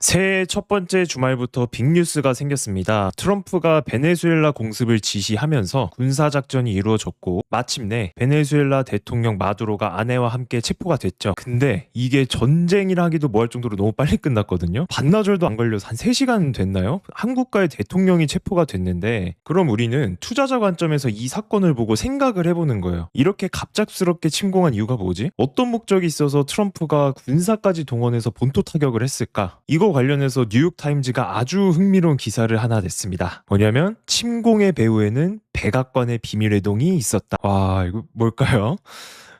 새해 첫 번째 주말부터 빅뉴스가 생겼습니다. 트럼프가 베네수엘라 공습을 지시하면서 군사작전이 이루어졌고 마침내 베네수엘라 대통령 마두로가 아내와 함께 체포가 됐죠. 근데 이게 전쟁이라 하기도 뭐 할 정도로 너무 빨리 끝났거든요. 반나절도 안 걸려서 한 3시간 됐나요? 한국과의 대통령이 체포가 됐는데 그럼 우리는 투자자 관점에서 이 사건을 보고 생각을 해보는 거예요. 이렇게 갑작스럽게 침공한 이유가 뭐지? 어떤 목적이 있어서 트럼프가 군사까지 동원해서 본토 타격을 했을까? 이거 관련해서 뉴욕타임즈가 아주 흥미로운 기사를 하나 냈습니다. 뭐냐면 침공의 배후에는 백악관의 비밀회동이 있었다. 와 이거 뭘까요?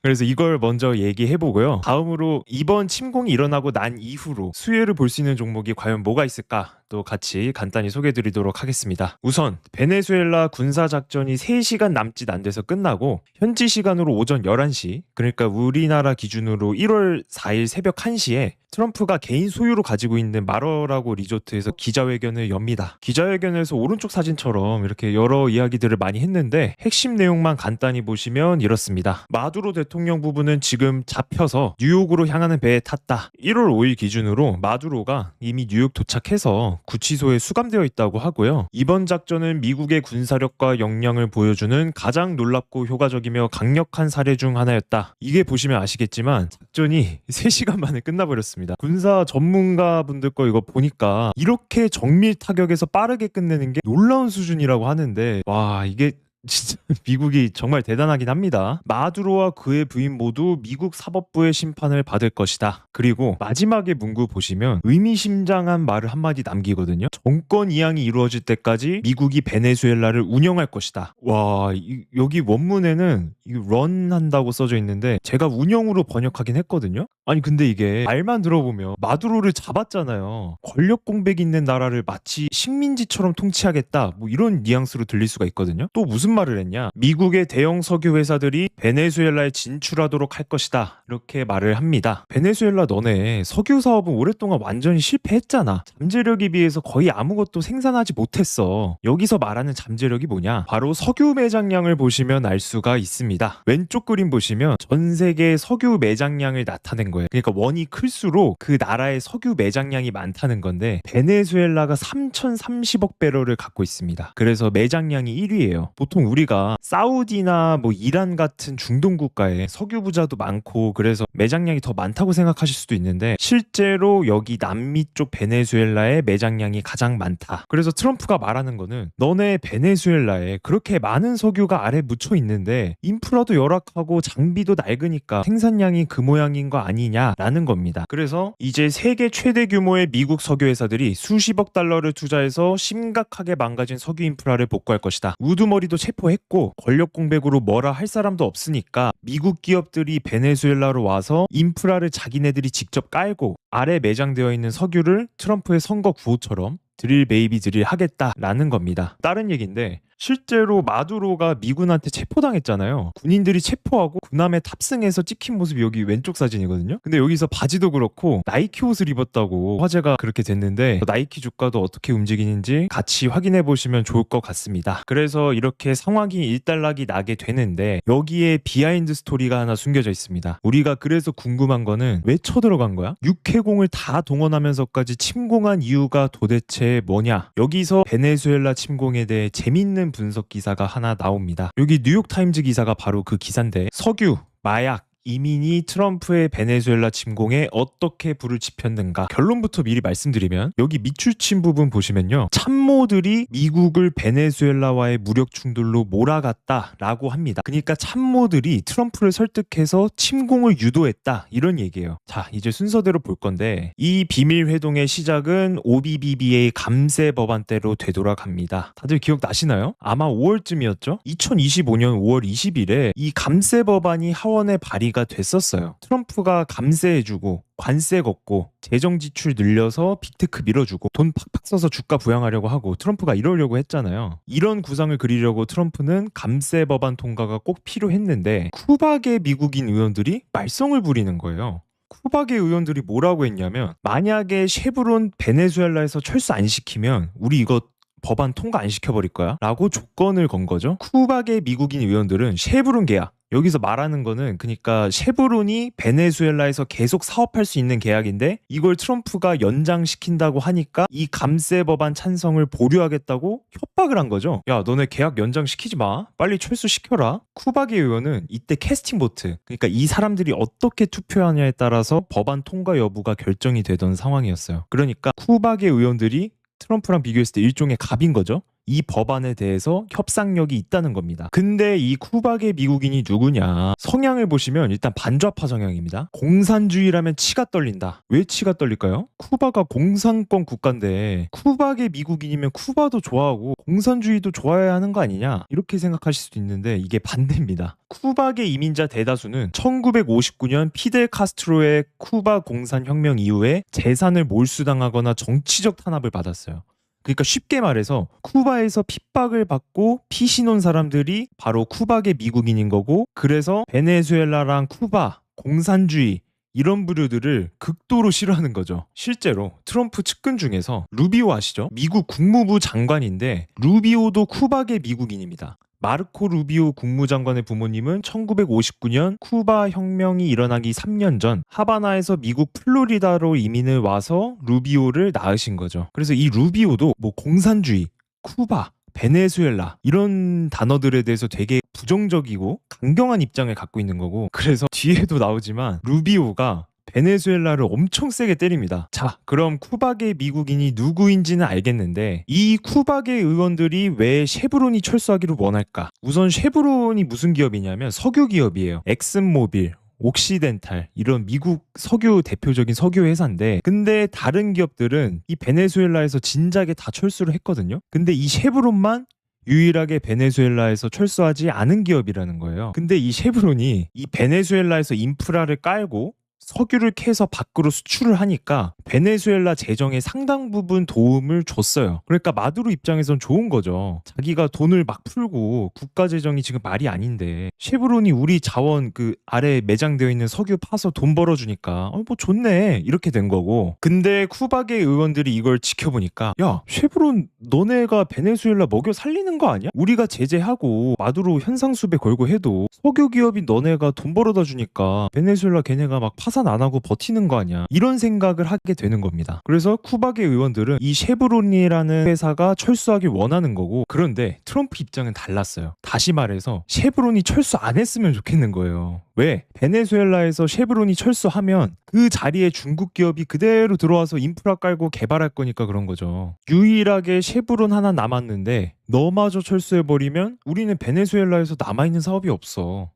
그래서 이걸 먼저 얘기해 보고요. 다음으로 이번 침공이 일어나고 난 이후로 수혜를 볼 수 있는 종목이 과연 뭐가 있을까? 또 같이 간단히 소개해 드리도록 하겠습니다. 우선 베네수엘라 군사 작전이 3시간 남짓 안 돼서 끝나고 현지 시간으로 오전 11시 그러니까 우리나라 기준으로 1월 4일 새벽 1시에 트럼프가 개인 소유로 가지고 있는 마러라고 리조트에서 기자회견을 엽니다. 기자회견에서 오른쪽 사진처럼 이렇게 여러 이야기들을 많이 했는데 핵심 내용만 간단히 보시면 이렇습니다. 마두로 대통령 부부는 지금 잡혀서 뉴욕으로 향하는 배에 탔다. 1월 5일 기준으로 마두로가 이미 뉴욕 도착해서 구치소에 수감되어 있다고 하고요. 이번 작전은 미국의 군사력과 역량을 보여주는 가장 놀랍고 효과적이며 강력한 사례 중 하나였다. 이게 보시면 아시겠지만 작전이 3시간 만에 끝나버렸습니다. 군사 전문가분들 거 이거 보니까 이렇게 정밀 타격에서 빠르게 끝내는 게 놀라운 수준이라고 하는데 와 이게 진짜 미국이 정말 대단하긴 합니다. 마두로와 그의 부인 모두 미국 사법부의 심판을 받을 것이다. 그리고 마지막에 문구 보시면 의미심장한 말을 한마디 남기거든요. 정권 이양이 이루어질 때까지 미국이 베네수엘라를 운영할 것이다. 와 이, 여기 원문에는 런 한다고 써져 있는데 제가 운영으로 번역하긴 했거든요. 아니 근데 이게 말만 들어보면 마두로를 잡았잖아요. 권력 공백 있는 나라를 마치 식민지처럼 통치하겠다. 뭐 이런 뉘앙스로 들릴 수가 있거든요. 또 무슨 말을 했냐? 미국의 대형 석유 회사들이 베네수엘라에 진출하도록 할 것이다. 이렇게 말을 합니다. 베네수엘라 너네 석유 사업은 오랫동안 완전히 실패했잖아. 잠재력에 비해서 거의 아무것도 생산하지 못했어. 여기서 말하는 잠재력이 뭐냐? 바로 석유 매장량을 보시면 알 수가 있습니다. 왼쪽 그림 보시면 전 세계 석유 매장량을 나타낸 거예요. 그러니까 원이 클수록 그 나라의 석유 매장량이 많다는 건데 베네수엘라가 3,030억 배럴을 갖고 있습니다. 그래서 매장량이 1위예요. 보통 우리가 사우디나 뭐 이란 같은 중동 국가에 석유 부자도 많고 그래서 매장량이 더 많다고 생각하실 수도 있는데 실제로 여기 남미 쪽 베네수엘라의 매장량이 가장 많다. 그래서 트럼프가 말하는 거는 너네 베네수엘라에 그렇게 많은 석유가 아래 묻혀 있는데 인프라도 열악하고 장비도 낡으니까 생산량이 그 모양인 거 아니냐라는 겁니다. 그래서 이제 세계 최대 규모의 미국 석유 회사들이 수십억 달러를 투자해서 심각하게 망가진 석유 인프라를 복구할 것이다. 우두머리도 체포했고 권력 공백으로 뭐라 할 사람도 없으니까 미국 기업들이 베네수엘라로 와서 인프라를 자기네들이 직접 깔고 아래 매장되어 있는 석유를 트럼프의 선거 구호처럼 드릴 베이비 드릴 하겠다라는 겁니다. 다른 얘기인데 실제로 마두로가 미군한테 체포당했잖아요. 군인들이 체포하고 군함에 탑승해서 찍힌 모습이 여기 왼쪽 사진이거든요. 근데 여기서 바지도 그렇고 나이키 옷을 입었다고 화제가 그렇게 됐는데 나이키 주가도 어떻게 움직이는지 같이 확인해 보시면 좋을 것 같습니다. 그래서 이렇게 상황이 일단락이 나게 되는데 여기에 비하인드 스토리가 하나 숨겨져 있습니다. 우리가 그래서 궁금한 거는 왜 쳐들어간 거야? 육해공을 다 동원하면서까지 침공한 이유가 도대체 뭐냐? 여기서 베네수엘라 침공에 대해 재밌는 분석 기사가 하나 나옵니다. 여기 뉴욕타임즈 기사가 바로 그 기사인데 석유, 마약, 이민이 트럼프의 베네수엘라 침공에 어떻게 불을 지폈는가 결론부터 미리 말씀드리면 여기 밑줄 친 부분 보시면요. 참모들이 미국을 베네수엘라와의 무력 충돌로 몰아갔다라고 합니다. 그러니까 참모들이 트럼프를 설득해서 침공을 유도했다 이런 얘기예요. 자 이제 순서대로 볼 건데 이 비밀 회동의 시작은 OBBBA 감세 법안 때로 되돌아갑니다. 다들 기억 나시나요? 아마 5월쯤이었죠? 2025년 5월 20일에 이 감세 법안이 하원에 발의가 됐었어요. 트럼프가 감세해주고 관세 걷고 재정 지출 늘려서 빅테크 밀어주고 돈 팍팍 써서 주가 부양하려고 하고 트럼프가 이러려고 했잖아요. 이런 구상을 그리려고 트럼프는 감세 법안 통과가 꼭 필요했는데 쿠박의 미국인 의원들이 말썽을 부리는 거예요. 쿠박의 의원들이 뭐라고 했냐면 만약에 쉐브론 베네수엘라에서 철수 안 시키면 우리 이거 법안 통과 안 시켜버릴 거야? 라고 조건을 건 거죠. 쿠바계 미국인 의원들은 쉐브론 계약. 여기서 말하는 거는 그러니까 쉐브론이 베네수엘라에서 계속 사업할 수 있는 계약인데 이걸 트럼프가 연장시킨다고 하니까 이 감세 법안 찬성을 보류하겠다고 협박을 한 거죠. 야, 너네 계약 연장시키지 마. 빨리 철수시켜라. 쿠바계 의원은 이때 캐스팅 보트. 그러니까 이 사람들이 어떻게 투표하냐에 따라서 법안 통과 여부가 결정이 되던 상황이었어요. 그러니까 쿠바계 의원들이 트럼프랑 비교했을 때 일종의 갑인 거죠. 이 법안에 대해서 협상력이 있다는 겁니다. 근데 이 쿠바계 미국인이 누구냐? 성향을 보시면 일단 반좌파 성향입니다. 공산주의라면 치가 떨린다. 왜 치가 떨릴까요? 쿠바가 공산권 국가인데 쿠바계 미국인이면 쿠바도 좋아하고 공산주의도 좋아해야 하는 거 아니냐? 이렇게 생각하실 수도 있는데 이게 반대입니다. 쿠바계 이민자 대다수는 1959년 피델 카스트로의 쿠바 공산혁명 이후에 재산을 몰수당하거나 정치적 탄압을 받았어요. 그러니까 쉽게 말해서 쿠바에서 핍박을 받고 피신 온 사람들이 바로 쿠바계 미국인인 거고 그래서 베네수엘라랑 쿠바 공산주의 이런 부류들을 극도로 싫어하는 거죠. 실제로 트럼프 측근 중에서 루비오 아시죠? 미국 국무부 장관인데 루비오도 쿠바계 미국인입니다. 마르코 루비오 국무장관의 부모님은 1959년 쿠바 혁명이 일어나기 3년 전 하바나에서 미국 플로리다로 이민을 와서 루비오를 낳으신 거죠. 그래서 이 루비오도 뭐 공산주의, 쿠바, 베네수엘라 이런 단어들에 대해서 되게 부정적이고 강경한 입장을 갖고 있는 거고 그래서 뒤에도 나오지만 루비오가 베네수엘라를 엄청 세게 때립니다. 자, 그럼 쿠바계 미국인이 누구인지는 알겠는데 이 쿠바계 의원들이 왜 쉐브론이 철수하기를 원할까? 우선 쉐브론이 무슨 기업이냐면 석유 기업이에요. 엑슨모빌, 옥시덴탈 이런 미국 석유 대표적인 석유 회사인데 근데 다른 기업들은 이 베네수엘라에서 진작에 다 철수를 했거든요. 근데 이 쉐브론만 유일하게 베네수엘라에서 철수하지 않은 기업이라는 거예요. 근데 이 쉐브론이 이 베네수엘라에서 인프라를 깔고 석유를 캐서 밖으로 수출을 하니까 베네수엘라 재정에 상당 부분 도움을 줬어요. 그러니까 마두로 입장에선 좋은 거죠. 자기가 돈을 막 풀고 국가 재정이 지금 말이 아닌데 쉐브론이 우리 자원 그 아래 매장되어 있는 석유 파서 돈 벌어주니까 어 뭐 좋네 이렇게 된 거고. 근데 쿠바계 의원들이 이걸 지켜보니까 야 쉐브론 너네가 베네수엘라 먹여 살리는 거 아니야? 우리가 제재하고 마두로 현상수배 걸고 해도 석유 기업이 너네가 돈 벌어다 주니까 베네수엘라 걔네가 막 파산 안 하고 버티는 거 아니야? 이런 생각을 하게 되는 겁니다. 그래서 쿠바계 의원들은 이 쉐브론이라는 회사가 철수하길 원하는 거고 그런데 트럼프 입장은 달랐어요. 다시 말해서 쉐브론이 철수 안 했으면 좋겠는 거예요. 왜? 베네수엘라에서 쉐브론이 철수하면 그 자리에 중국 기업이 그대로 들어와서 인프라 깔고 개발할 거니까 그런 거죠. 유일하게 쉐브론 하나 남았는데 너마저 철수해버리면 우리는 베네수엘라에서 남아있는 사업이 없어.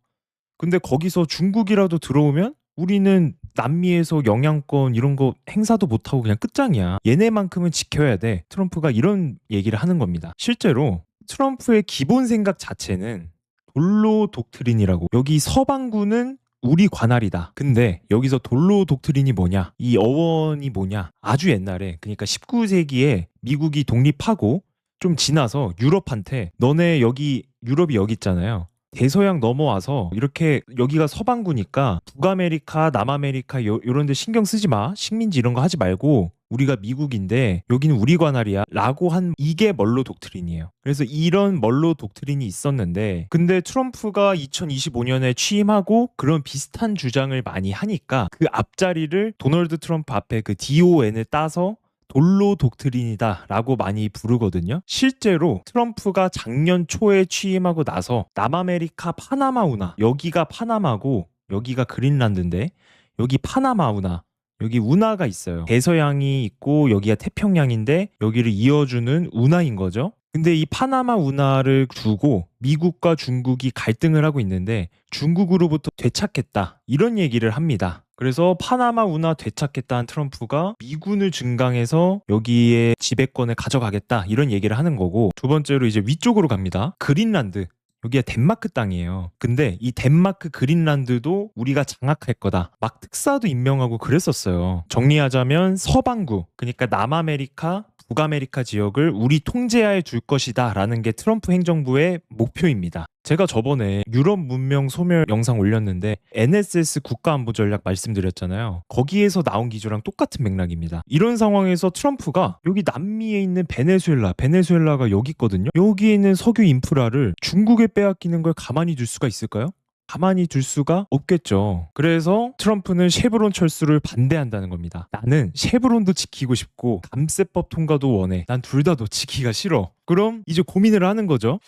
근데 거기서 중국이라도 들어오면 우리는 남미에서 영향권 이런 거 행사도 못하고 그냥 끝장이야. 얘네만큼은 지켜야 돼. 트럼프가 이런 얘기를 하는 겁니다. 실제로 트럼프의 기본 생각 자체는 돌로 독트린이라고 여기 서방구는 우리 관할이다. 근데 여기서 돌로 독트린이 뭐냐? 이 어원이 뭐냐? 아주 옛날에 그러니까 19세기에 미국이 독립하고 좀 지나서 유럽한테 너네 여기 유럽이 여기 있잖아요. 대서양 넘어와서 이렇게 여기가 서방구니까 북아메리카, 남아메리카 요, 요런 데 신경 쓰지 마. 식민지 이런 거 하지 말고 우리가 미국인데 여기는 우리 관할이야 라고 한 이게 멀로 독트린이에요. 그래서 이런 멀로 독트린이 있었는데 근데 트럼프가 2025년에 취임하고 그런 비슷한 주장을 많이 하니까 그 앞자리를 도널드 트럼프 앞에 그 DON을 따서 돌로 독트린이다 라고 많이 부르거든요. 실제로 트럼프가 작년 초에 취임하고 나서 남아메리카 파나마 운하 여기가 파나마고 여기가 그린란드인데 여기 파나마 운하 여기 운하가 있어요. 대서양이 있고 여기가 태평양인데 여기를 이어주는 운하인 거죠. 근데 이 파나마 운하를 두고 미국과 중국이 갈등을 하고 있는데 중국으로부터 되찾겠다 이런 얘기를 합니다. 그래서 파나마 운하 되찾겠다는 트럼프가 미군을 증강해서 여기에 지배권을 가져가겠다 이런 얘기를 하는 거고 두 번째로 이제 위쪽으로 갑니다. 그린란드 여기가 덴마크 땅이에요. 근데 이 덴마크 그린란드도 우리가 장악할 거다. 막 특사도 임명하고 그랬었어요. 정리하자면 서방구, 그러니까 남아메리카, 북아메리카 지역을 우리 통제하에 둘 것이다 라는 게 트럼프 행정부의 목표입니다. 제가 저번에 유럽 문명 소멸 영상 올렸는데 NSS 국가안보 전략 말씀드렸잖아요. 거기에서 나온 기조랑 똑같은 맥락입니다. 이런 상황에서 트럼프가 여기 남미에 있는 베네수엘라, 베네수엘라가 여기 있거든요. 여기에 있는 석유 인프라를 중국에 빼앗기는 걸 가만히 둘 수가 있을까요? 가만히 둘 수가 없겠죠. 그래서 트럼프는 쉐브론 철수를 반대한다는 겁니다. 나는 쉐브론도 지키고 싶고 감세법 통과도 원해. 난 둘다너 지키기가 싫어. 그럼 이제 고민을 하는 거죠.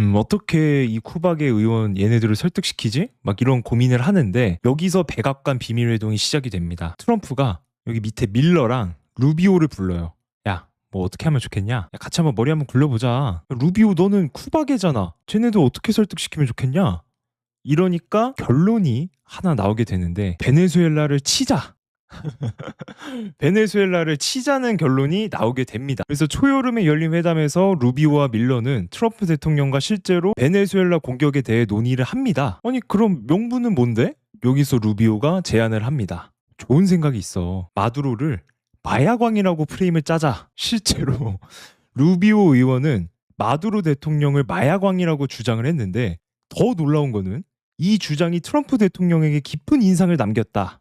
음, 어떻게 이 쿠박의 의원 얘네들을 설득시키지? 막 이런 고민을 하는데 여기서 백악관 비밀회동이 시작이 됩니다. 트럼프가 여기 밑에 밀러랑 루비오를 불러요. 야, 뭐 어떻게 하면 좋겠냐? 야, 같이 한번 머리 한번 굴려보자. 루비오 너는 쿠박이잖아. 쟤네들 어떻게 설득시키면 좋겠냐? 이러니까 결론이 하나 나오게 되는데 베네수엘라를 치자. 베네수엘라를 치자는 결론이 나오게 됩니다. 그래서 초여름에 열린 회담에서 루비오와 밀러는 트럼프 대통령과 실제로 베네수엘라 공격에 대해 논의를 합니다. 아니 그럼 명분은 뭔데? 여기서 루비오가 제안을 합니다. 좋은 생각이 있어. 마두로를 마약왕이라고 프레임을 짜자. 실제로 루비오 의원은 마두로 대통령을 마약왕이라고 주장을 했는데 더 놀라운 거는 이 주장이 트럼프 대통령에게 깊은 인상을 남겼다.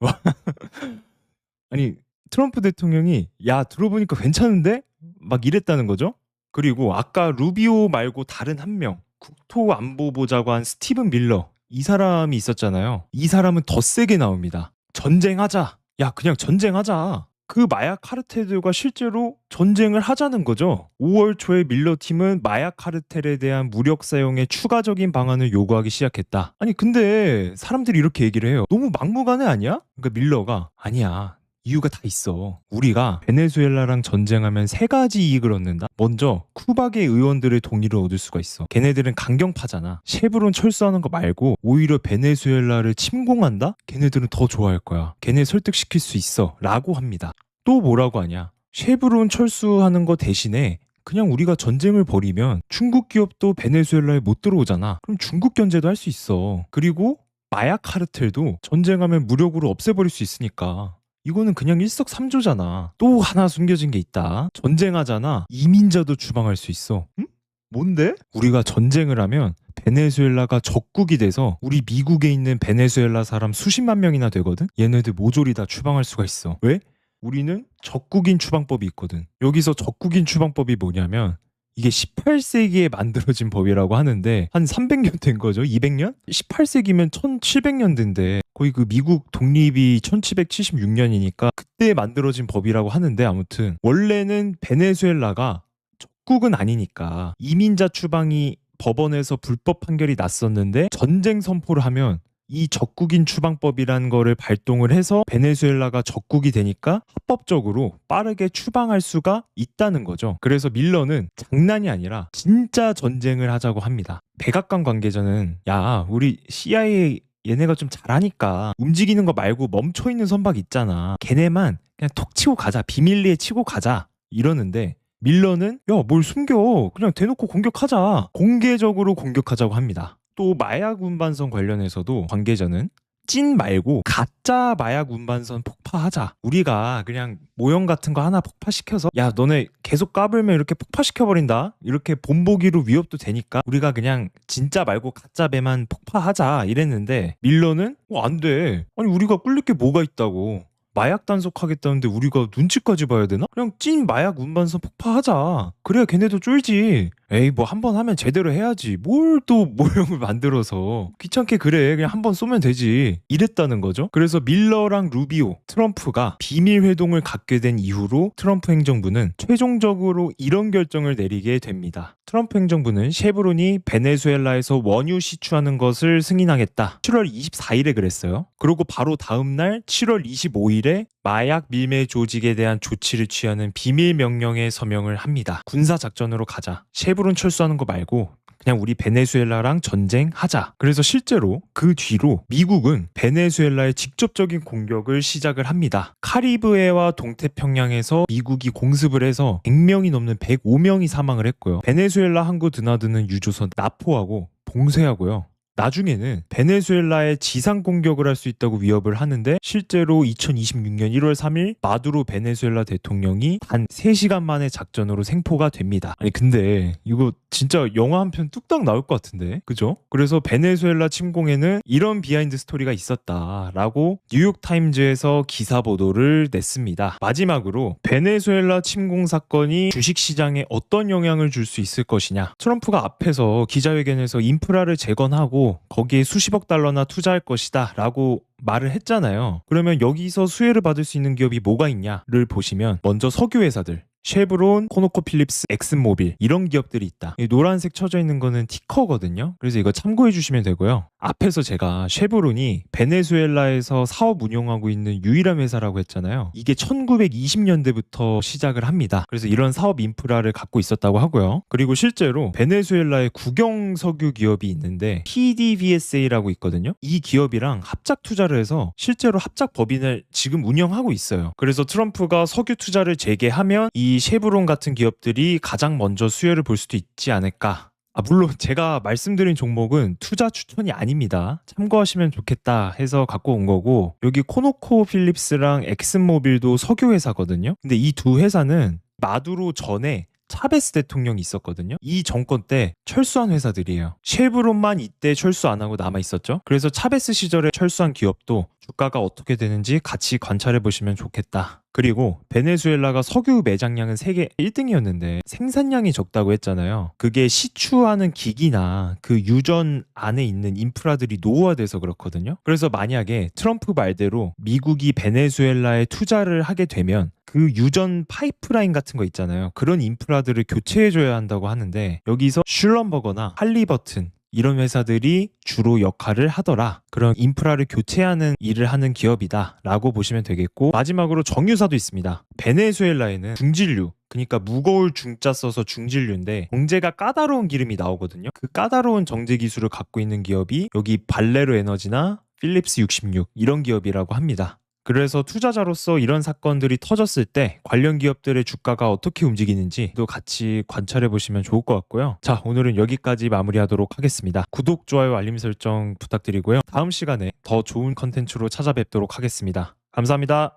와. 아니 트럼프 대통령이 야 들어보니까 괜찮은데 막 이랬다는 거죠. 그리고 아까 루비오 말고 다른 한 명 국토안보보좌관 스티븐 밀러 이 사람이 있었잖아요. 이 사람은 더 세게 나옵니다. 전쟁하자. 야 그냥 전쟁하자. 그 마약 카르텔들과 실제로 전쟁을 하자는 거죠. 5월 초에 밀러 팀은 마약 카르텔에 대한 무력 사용의 추가적인 방안을 요구하기 시작했다. 아니 근데 사람들이 이렇게 얘기를 해요. 너무 막무가내 아니야? 그러니까 밀러가 아니야. 이유가 다 있어. 우리가 베네수엘라랑 전쟁하면 세 가지 이익을 얻는다. 먼저 쿠박의 의원들의 동의를 얻을 수가 있어. 걔네들은 강경파잖아. 쉐브론 철수하는 거 말고 오히려 베네수엘라를 침공한다? 걔네들은 더 좋아할 거야. 걔네 설득시킬 수 있어. 라고 합니다. 또 뭐라고 하냐? 쉐브론 철수하는 거 대신에 그냥 우리가 전쟁을 벌이면 중국 기업도 베네수엘라에 못 들어오잖아. 그럼 중국 견제도 할 수 있어. 그리고 마약 카르텔도 전쟁하면 무력으로 없애버릴 수 있으니까. 이거는 그냥 일석삼조잖아. 또 하나 숨겨진 게 있다. 전쟁하잖아. 이민자도 추방할 수 있어. 응? 뭔데? 우리가 전쟁을 하면 베네수엘라가 적국이 돼서 우리 미국에 있는 베네수엘라 사람 수십만 명이나 되거든? 얘네들 모조리 다 추방할 수가 있어. 왜? 우리는 적국인 추방법이 있거든. 여기서 적국인 추방법이 뭐냐면 이게 18세기에 만들어진 법이라고 하는데 한 300년 된 거죠. 200년? 18세기면 1700년대인데 거의 그 미국 독립이 1776년이니까 그때 만들어진 법이라고 하는데 아무튼 원래는 베네수엘라가 적국은 아니니까 이민자 추방이 법원에서 불법 판결이 났었는데 전쟁 선포를 하면 이 적국인 추방법이라는 거를 발동을 해서 베네수엘라가 적국이 되니까 합법적으로 빠르게 추방할 수가 있다는 거죠. 그래서 밀러는 장난이 아니라 진짜 전쟁을 하자고 합니다. 백악관 관계자는 야 우리 CIA 얘네가 좀 잘하니까 움직이는 거 말고 멈춰 있는 선박 있잖아. 걔네만 그냥 톡 치고 가자. 비밀리에 치고 가자. 이러는데 밀러는 야 뭘 숨겨 그냥 대놓고 공격하자 공개적으로 공격하자고 합니다 또 마약 운반선 관련해서도 관계자는 찐 말고 가짜 마약 운반선 폭파하자. 우리가 그냥 모형 같은 거 하나 폭파시켜서 야 너네 계속 까불면 이렇게 폭파시켜 버린다. 이렇게 본보기로 위협도 되니까 우리가 그냥 진짜 말고 가짜 배만 폭파하자 이랬는데 밀러는 어, 안 돼. 아니 우리가 꿀릴 게 뭐가 있다고. 마약 단속하겠다는데 우리가 눈치까지 봐야 되나? 그냥 찐 마약 운반선 폭파하자. 그래야 걔네도 쫄지. 에이 뭐 한 번 하면 제대로 해야지. 뭘 또 모형을 만들어서 귀찮게 그래. 그냥 한 번 쏘면 되지. 이랬다는 거죠. 그래서 밀러랑 루비오, 트럼프가 비밀 회동을 갖게 된 이후로 트럼프 행정부는 최종적으로 이런 결정을 내리게 됩니다. 트럼프 행정부는 쉐브론이 베네수엘라에서 원유 시추하는 것을 승인하겠다. 7월 24일에 그랬어요. 그리고 바로 다음 날 7월 25일에 마약 밀매 조직에 대한 조치를 취하는 비밀 명령에 서명을 합니다. 군사 작전으로 가자. 쉐브 론 철수하는 거 말고 그냥 우리 베네수엘라랑 전쟁하자. 그래서 실제로 그 뒤로 미국은 베네수엘라의 직접적인 공격을 시작을 합니다. 카리브해와 동태평양에서 미국이 공습을 해서 100명이 넘는 105명이 사망을 했고요. 베네수엘라 항구 드나드는 유조선 나포하고 봉쇄하고요. 나중에는 베네수엘라에 지상 공격을 할 수 있다고 위협을 하는데 실제로 2026년 1월 3일 마두로 베네수엘라 대통령이 단 3시간 만에 작전으로 생포가 됩니다. 아니 근데 이거 진짜 영화 한 편 뚝딱 나올 것 같은데 그죠? 그래서 베네수엘라 침공에는 이런 비하인드 스토리가 있었다라고 뉴욕 타임즈에서 기사 보도를 냈습니다. 마지막으로 베네수엘라 침공 사건이 주식 시장에 어떤 영향을 줄 수 있을 것이냐 트럼프가 앞에서 기자회견에서 인프라를 재건하고 거기에 수십억 달러나 투자할 것이다 라고 말을 했잖아요. 그러면 여기서 수혜를 받을 수 있는 기업이 뭐가 있냐를 보시면 먼저 석유 회사들 쉐브론, 코노코 필립스, 엑슨모빌 이런 기업들이 있다. 이 노란색 쳐져 있는 거는 티커거든요. 그래서 이거 참고해 주시면 되고요. 앞에서 제가 쉐브론이 베네수엘라에서 사업 운영하고 있는 유일한 회사라고 했잖아요. 이게 1920년대부터 시작을 합니다. 그래서 이런 사업 인프라를 갖고 있었다고 하고요. 그리고 실제로 베네수엘라에 국영 석유 기업이 있는데 PDVSA라고 있거든요. 이 기업이랑 합작 투자를 해서 실제로 합작 법인을 지금 운영하고 있어요. 그래서 트럼프가 석유 투자를 재개하면 이 쉐브론 같은 기업들이 가장 먼저 수혜를 볼 수도 있지 않을까 아, 물론 제가 말씀드린 종목은 투자 추천이 아닙니다. 참고하시면 좋겠다 해서 갖고 온 거고, 여기 코노코 필립스랑 엑슨모빌도 석유 회사거든요. 근데 이 두 회사는 마두로 전에 차베스 대통령이 있었거든요. 이 정권 때 철수한 회사들이에요. 쉐브론만 이때 철수 안 하고 남아 있었죠. 그래서 차베스 시절에 철수한 기업도 주가가 어떻게 되는지 같이 관찰해 보시면 좋겠다. 그리고 베네수엘라가 석유 매장량은 세계 1등이었는데 생산량이 적다고 했잖아요. 그게 시추하는 기기나 그 유전 안에 있는 인프라들이 노후화돼서 그렇거든요. 그래서 만약에 트럼프 말대로 미국이 베네수엘라에 투자를 하게 되면 그 유전 파이프라인 같은 거 있잖아요. 그런 인프라들을 교체해줘야 한다고 하는데 여기서 슐럼버거나 할리버튼 이런 회사들이 주로 역할을 하더라. 그런 인프라를 교체하는 일을 하는 기업이다. 라고 보시면 되겠고, 마지막으로 정유사도 있습니다. 베네수엘라에는 중진류, 그러니까 무거울 중자 써서 중진류인데 정제가 까다로운 기름이 나오거든요. 그 까다로운 정제 기술을 갖고 있는 기업이 여기 발레로 에너지나 필립스 66 이런 기업이라고 합니다. 그래서 투자자로서 이런 사건들이 터졌을 때 관련 기업들의 주가가 어떻게 움직이는지도 같이 관찰해 보시면 좋을 것 같고요. 자, 오늘은 여기까지 마무리하도록 하겠습니다. 구독, 좋아요, 알림 설정 부탁드리고요. 다음 시간에 더 좋은 컨텐츠로 찾아뵙도록 하겠습니다. 감사합니다.